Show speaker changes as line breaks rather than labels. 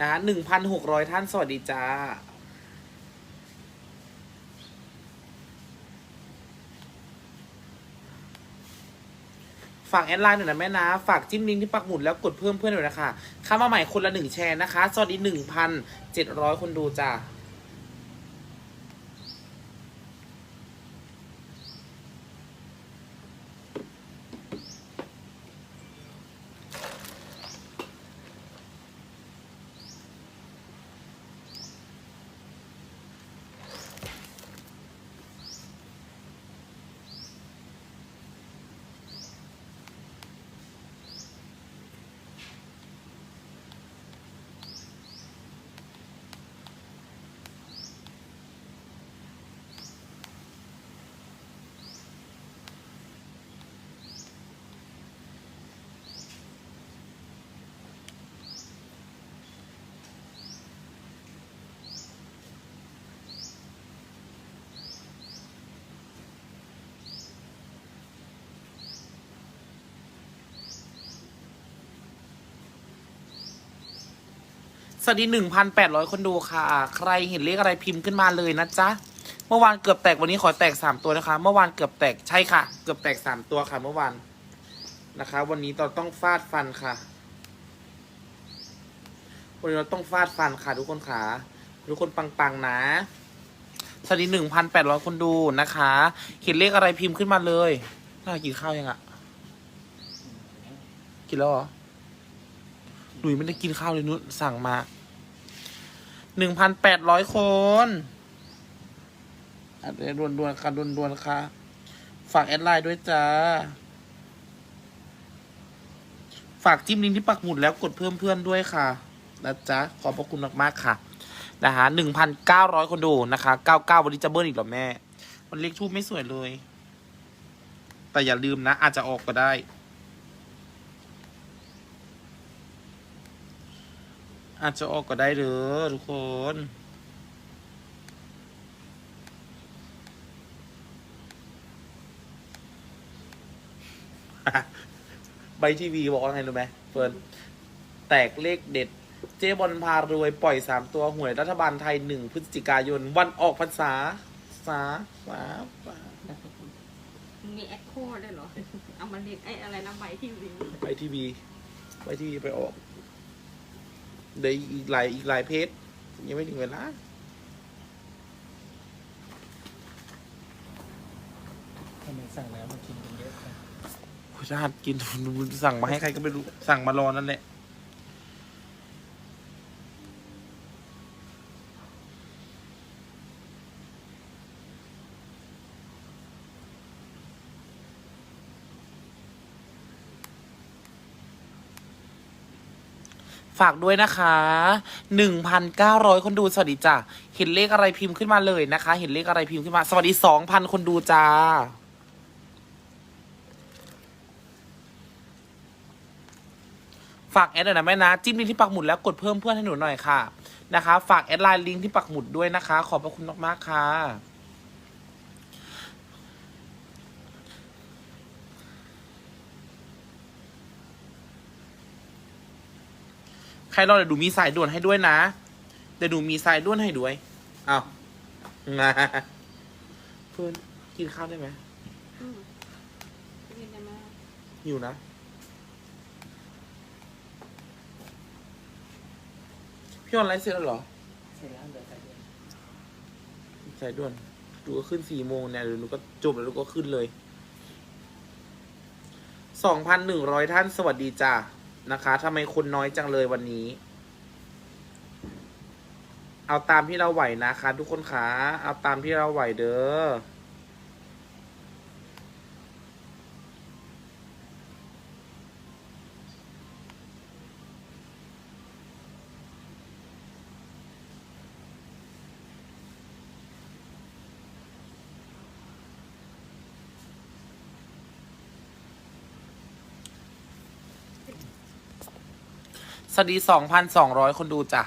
นะฮะหนึ่งพันหกร้อยท่านสวัสดีจ้าฝากแอดไลน์หน่อยนะแม่นะ ฝากจิ้มลิงก์ที่ปักหมุดแล้วกดเพิ่มเพื่อนหน่อยนะคะเข้ามาใหม่คนละหนึ่งแชร์นะคะ สวัสดีหนึ่งพันเจ็ดร้อยคนดูจ้า สวัสดีหนึ่งพันแปดร้อยคนดูค่ะ ใครเห็นเลขอะไรพิมพ์ขึ้นมาเลยนะจ๊ะ เมื่อวานเกือบแตกวันนี้ขอแตกสามตัวนะคะ เมื่อวานเกือบแตกใช่ค่ะ เกือบแตกสามตัวค่ะเมื่อวานนะคะ วันนี้เราต้องฟาดฟันค่ะ วันนี้เราต้องฟาดฟันค่ะ ทุกคนค่ะ ทุกคนปังๆนะสวัสดีหนึ่งพันแปดร้อยคนดูนะคะ เห็นเลขอะไรพิมพ์ขึ้นมาเลยน่ากินข้าวยังอะกินแล้วเหรอหนุ่ยไม่ได้กินข้าวเลยนุชสั่งมา หนึ่งพันแปดร้อยคนอะเดี๋ยวด่วนๆค่ะด่วนๆค่ะ ฝากแอดไลน์ด้วยจ้า ฝากจิ้มลิงก์ที่ปักหมุดแล้วกดเพิ่มเพื่อนด้วยค่ะนะจ๊ะ ขอบพระคุณมากๆค่ะ นะฮะหนึ่งพันเก้าร้อยคนดูนะคะเก้าเก้าวันนี้จะเบิ้ลอีกหรอแม่ มันเลขทูบไม่สวยเลย แต่อย่าลืมนะ อาจจะออกก็ได้ อาจจะออกก็ได้เด้อทุกคนใบทีวีบอกว่าไงรู้ไหมเฟิร์นแตกเลขเด็ด เจ๊บอลพารวยปล่อยสามตัวหวยรัฐบาลไทยหนึ่งพฤศจิกายน วันออกพรรษา สาสาสา
มีแอคโคได้วยเหรอ เอามาเรียกไอ้อะไรนะใบที่วิว
ใบทีวี ใบทีวีไปออก เดี๋ยวอีกหลายอีกหลายเพจยังไม่ถึงเวลา
ทำไมสั่งแล้วมากินกันเยอะจัง
โอ้ยจะหัดกินสั่งมาให้ใครก็ไม่รู้ สั่งมารอนั่นแหละ ฝากด้วยนะคะหนึ่งพันเก้าร้อยคนดูสวัสดีจ้ะเห็นเลขอะไรพิมพ์ขึ้นมาเลยนะคะ เห็นเลขอะไรพิมพ์ขึ้นมา สวัสดีสองพันคนดูจ้าฝากแอดหน่อยนะแม่นะจิ้มลิงก์ที่ปักหมุดแล้วกดเพิ่มเพื่อนให้หนูหน่อยค่ะนะคะ ฝากแอดไลน์ลิงก์ที่ปักหมุดด้วยนะคะ ขอบพระคุณมากๆค่ะ ใครรอเดี๋ยวดูมีสายด่วนให้ด้วยนะเดี๋ยวดูมีสายด่วนให้ด้วยอ้าวมาเพื่อนกินข้าวได้ไหม
อืมเป็นยังไงมา
หิวนะ พี่ออนไลฟ์เสร็จแล้วเหรอ
เสร็จแล้วเหลือแต่เดียว
สายด่วนดูก็ขึ้นสี่โมงเนี่ยเดี๋ยวหนูก็จบแล้วหนูก็ขึ้นเลยสองพันหนึ่งร้อยท่านสวัสดีจ้า นะคะทำไมคนน้อยจังเลยวันนี้ เอาตามที่เราไหวนะคะ ทุกคนคะเอาตามที่เราไหวเด้อ สวัสดีสองพันสองร้อยคนดูจ้ะ